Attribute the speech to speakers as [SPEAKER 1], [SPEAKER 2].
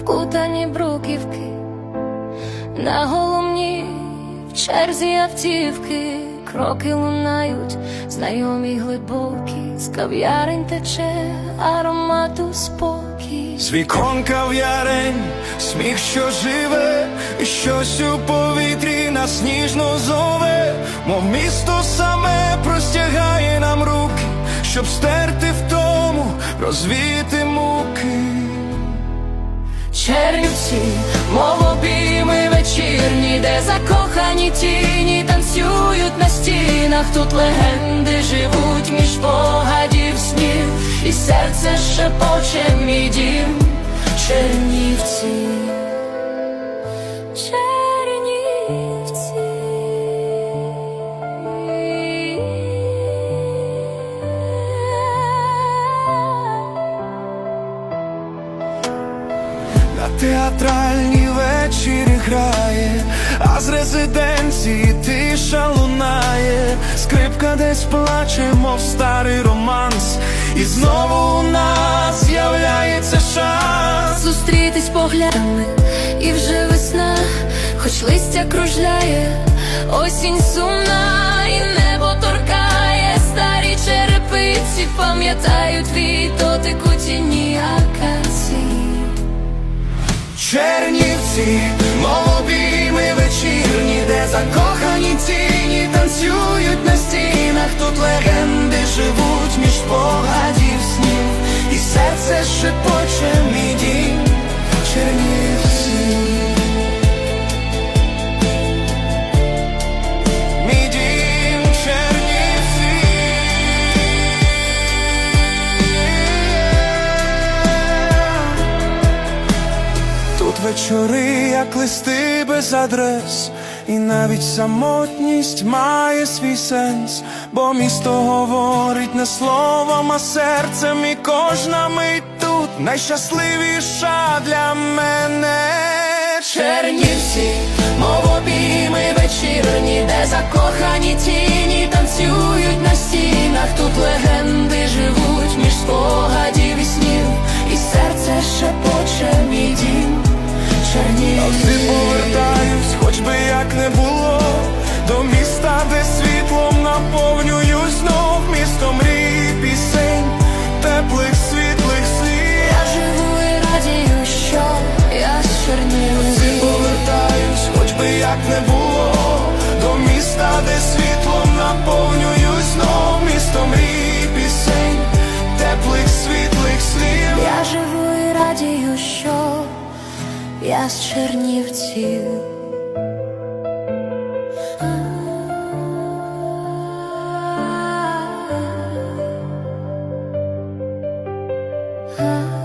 [SPEAKER 1] вкутані бруківки, на головні в черзі автівки, кроки лунають, знайомі глибокі, з кав'ярень тече аромату спокій.
[SPEAKER 2] З кав'ярень, сміх, що живе, щось у повітрі нас ніжно зове, мов місто саме простягає нам руки, щоб стерти втому, розвіяти муки.
[SPEAKER 1] Чернівці, мов обійми вечірні, де закохані тіні танцюють на стінах, тут легенди живуть між погадів снів, і серце шепоче мій дім,
[SPEAKER 2] На театральній вечірі грає, а з резиденції тиша лунає, скрипка десь плаче, мов старий романс, і знову у нас з'являється шанс.
[SPEAKER 1] зустрітись поглядами, і вже весна, хоч листя кружляє, осінь сумна, і небо торкає, старі черепиці пам'ятають твій дотик у тіні.
[SPEAKER 2] Чернівці, мов обійми вечірні, де закохані тіні танцюють на вечори, як листи без адрес, і навіть самотність має свій сенс, бо місто говорить не словом, а серцем, і кожна мить тут найщасливіша для мене.
[SPEAKER 1] Чернівці, мов обійми вечірні, де закохані тіні
[SPEAKER 2] Завжди повертаюсь, хоч би як не було, до міста, де світлом наповнююсь
[SPEAKER 1] я з чернівців. Ah